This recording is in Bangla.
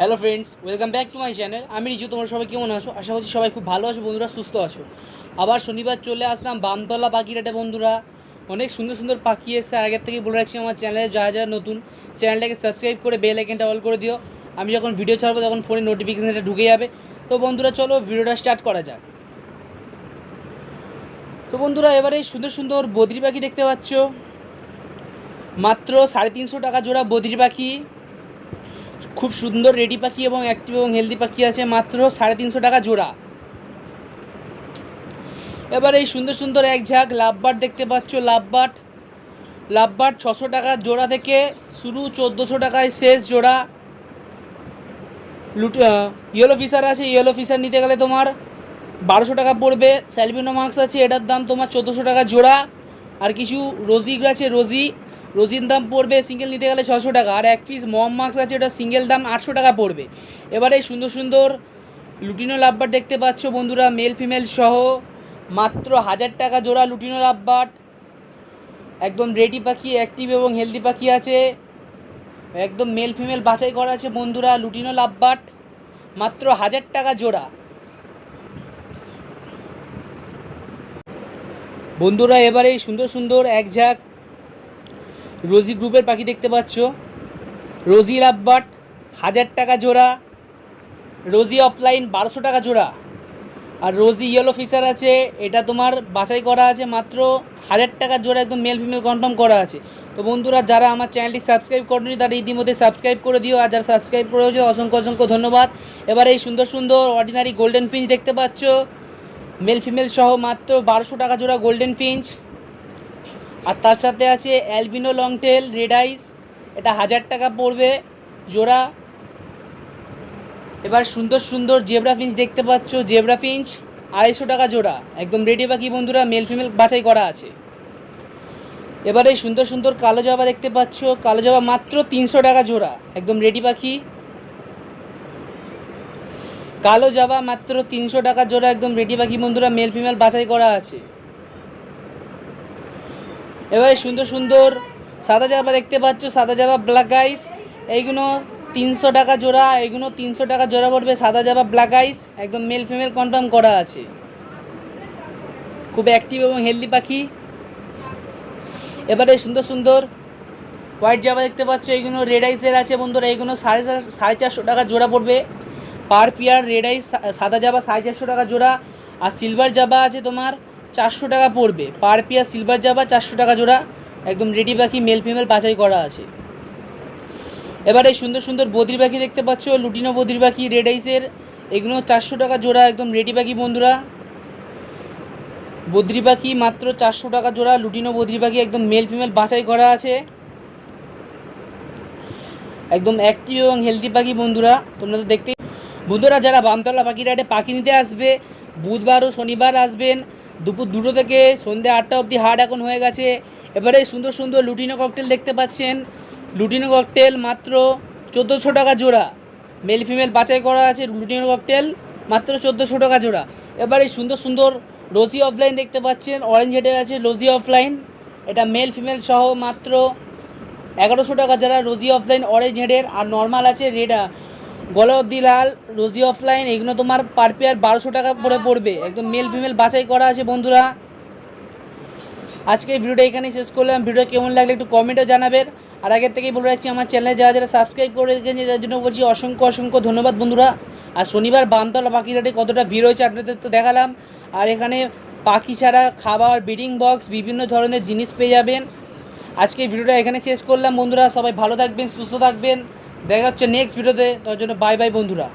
Hello friends welcome back to my channel আমি রিজু, তোমরা সবাই কেমন আছো? আশা করছি সবাই খুব ভালো আছো, বন্ধুরা সুস্থ আছো। আবার শনিবার চলে আসলাম বামতলা পাখিরাটে বন্ধুরা। অনেক সুন্দর সুন্দর পাখি এসছে। আর আগের থেকেই বলে রাখছি, আমার চ্যানেলে যারা যারা নতুন চ্যানেলটাকে সাবস্ক্রাইব করে বেল আইকনটা অল করে দিও। আমি যখন ভিডিও ছাড়বো, তখন ফোনে নোটিফিকেশানটা ঢুকে যাবে। তো বন্ধুরা, চলো ভিডিওটা স্টার্ট করা যাক। তো বন্ধুরা, এবারে সুন্দর সুন্দর বদ্রি পাখি দেখতে পাচ্ছ। মাত্র সাড়ে তিনশো টাকা জোড়া বদ্রি পাখি। খুব সুন্দর রেডি পাখি এবং অ্যাক্টিভ এবং হেলদি পাখি আছে মাত্র সাড়ে তিনশো টাকা জোড়া। এবার এই সুন্দর সুন্দর এক ঝাঁক লাভবার্ড দেখতে পাচ্ছ লাভবার্ড লাভবার্ড ছশো টাকা জোড়া থেকে শুরু চোদ্দোশো টাকায় শেষ জোড়া। লুট ইয়েলো ফিশার আছে ইয়েলো ফিশার নিতে গেলে তোমার বারোশো টাকা পড়বে। স্যালভিনো মার্কস আছে, এটার দাম তোমার চোদ্দোশো টাকা জোড়া। আর কিছু রোজি আছে রোজি রোজির দাম পড়বে সিঙ্গেল নিতে গেলে ছশো টাকা। আর এক পিস মম মার্কস আছে ওটা সিঙ্গেল দাম আটশো টাকা পড়বে। এবারে সুন্দর সুন্দর লুটিনো লাভবার দেখতে পাচ্ছ বন্ধুরা মেল ফিমেল সহ। মাত্র হাজার টাকা জোড়া লুটিনো লাভবাট একদম রেডি পাখি অ্যাক্টিভ এবং হেলদি পাখি আছে। একদম মেল ফিমেল বাছাই করা আছে বন্ধুরা, লুটিনো লাভবাট মাত্র হাজার টাকা জোড়া। বন্ধুরা, এবারে সুন্দর সুন্দর এক ঝাঁক রোজি গ্রুপের পাখি দেখতে পাচ্ছ। রোজি লাভবাট হাজার টাকা জোড়া। রোজি অফলাইন বারোশো টাকা জোড়া। আর রোজি ইয়েলো ফিচার আছে, এটা তোমার বাছাই করা আছে মাত্র হাজার টাকা জোড়া একদম মেল ফিমেল কনফার্ম করা আছে। তো বন্ধুরা, যারা আমার চ্যানেলটি সাবস্ক্রাইব করেনি, তারা ইতিমধ্যে সাবস্ক্রাইব করে দিও। আর যারা সাবস্ক্রাইব করেছে, অসংখ্য অসংখ্য ধন্যবাদ। এবার এই সুন্দর সুন্দর অর্ডিনারি গোল্ডেন ফিঞ্চ দেখতে পাচ্ছ। মেল ফিমেল সহ মাত্র বারোশো টাকা জোড়া গোল্ডেন ফিঞ্চ আর তার সাথে আছে albino long tail red eyes, এটা হাজার টাকা পড়বে জোড়া। এবার সুন্দর সুন্দর জেব্রা ফিঞ্চ দেখতে পাচ্ছ, জেব্রা ফিঞ্চ, আড়াইশো টাকা জোড়া। একদম রেডি পাখি বন্ধুরা, মেল ফিমেল বাছাই করা আছে। এবারে সুন্দর সুন্দর কালো জবা দেখতে পাচ্ছ, কালো জবা মাত্র তিনশো টাকা জোড়া, একদম রেডি পাখি। কালো জাবা মাত্র তিনশো টাকা জোড়া, একদম রেডি পাখি বন্ধুরা, মেল ফিমেল বাছাই করা আছে। এবারে সুন্দর সুন্দর সাদা জামা দেখতে পাচ্ছ, সাদা জামা ব্ল্যাক আইস এইগুলো তিনশো টাকা জোড়া, এইগুলো তিনশো টাকা জোড়া পড়বে সাদা জামা ব্ল্যাক আইস একদম মেল ফিমেল কনফার্ম করা আছে। খুব অ্যাক্টিভ এবং হেলদি পাখি। এবারে সুন্দর সুন্দর হোয়াইট জামা দেখতে পাচ্ছ, এইগুলো রেড আইসের আছে বন্ধুরা। এইগুলো সাড়ে সাড়ে চারশো টাকা জোড়া পড়বে। পার পিয়ার রেড আইস সাদা জাবা সাড়ে চারশো টাকা জোড়া। আর সিলভার জাবা আছে তোমার চারশো টাকা পড়বে। পার পিয়ার সিলভার জাবা চারশো টাকা জোড়া, একদম রেডি পাখি মেল ফিমেল বাছাই করা আছে। এবারে সুন্দর সুন্দর বদ্রি পাখি দেখতে পাচ্ছ, লুটিনো বদ্রি পাখি রেড আইসের এগুলো চারশো টাকা জোড়া, একদম রেডি পাখি বন্ধুরা। বদ্রি পাখি মাত্র চারশো টাকা জোড়া, লুটিনো বদ্রি পাখি, একদম মেল ফিমেল বাছাই করা আছে। একদম অ্যাক্টিভ এবং হেলদি পাখি বন্ধুরা, তোমরা তো দেখতেই বন্ধুরা, যারা বামতলা পাখিরাটে পাখি নিতে আসবে, বুধবার ও শনিবার আসবেন। দুপুর দুটো থেকে সন্ধ্যে আটটা অবধি হাট এখন হয়ে গেছে। এবারে সুন্দর সুন্দর লুটিনো ককটেল দেখতে পাচ্ছেন। লুটিনো ককটেল মাত্র চোদ্দোশো টাকা জোড়া। মেল ফিমেল বাছাই করা আছে লুটিনো ককটেল মাত্র চোদ্দোশো টাকা জোড়া। এবারে সুন্দর সুন্দর রোজি অফলাইন দেখতে পাচ্ছেন। অরেঞ্জ হেডের আছে রোজি অফলাইন এটা মেল ফিমেল সহ মাত্র এগারোশো টাকা যারা রোজি অফলাইন অরেঞ্জ হেডের আর নর্মাল আছে রেড গলা অব্দি লাল রোজি অফলাইন এগুলো তোমার পার পেয়ার বারোশো টাকা করে পড়বে। একদম মেল ফিমেল বাছাই করা আছে বন্ধুরা। আজকে ভিডিওটা এখানেই শেষ করলাম। ভিডিও কেমন লাগলে একটু কমেন্টে জানাবেন আর আগের থেকেই বলে রাখছি, আমার চ্যানেলে যারা যারা সাবস্ক্রাইব করে রেখেছেন তার জন্য বলছি অসংখ্য অসংখ্য ধন্যবাদ বন্ধুরা। আর শনিবার বামতলা পাখিরাটে কতটা ভিড় হয়েছে আপনাদের তো দেখালাম। আর এখানে পাখি ছাড়া খাবার ব্রিডিং বক্স বিভিন্ন ধরনের জিনিস পেয়ে যাবেন। আজকে ভিডিওটা এখানে শেষ করলাম বন্ধুরা। সবাই ভালো থাকবেন, সুস্থ থাকবেন। দেখা হচ্ছে নেক্সট ভিডিওতে তার জন্য বাই বাই বন্ধুরা।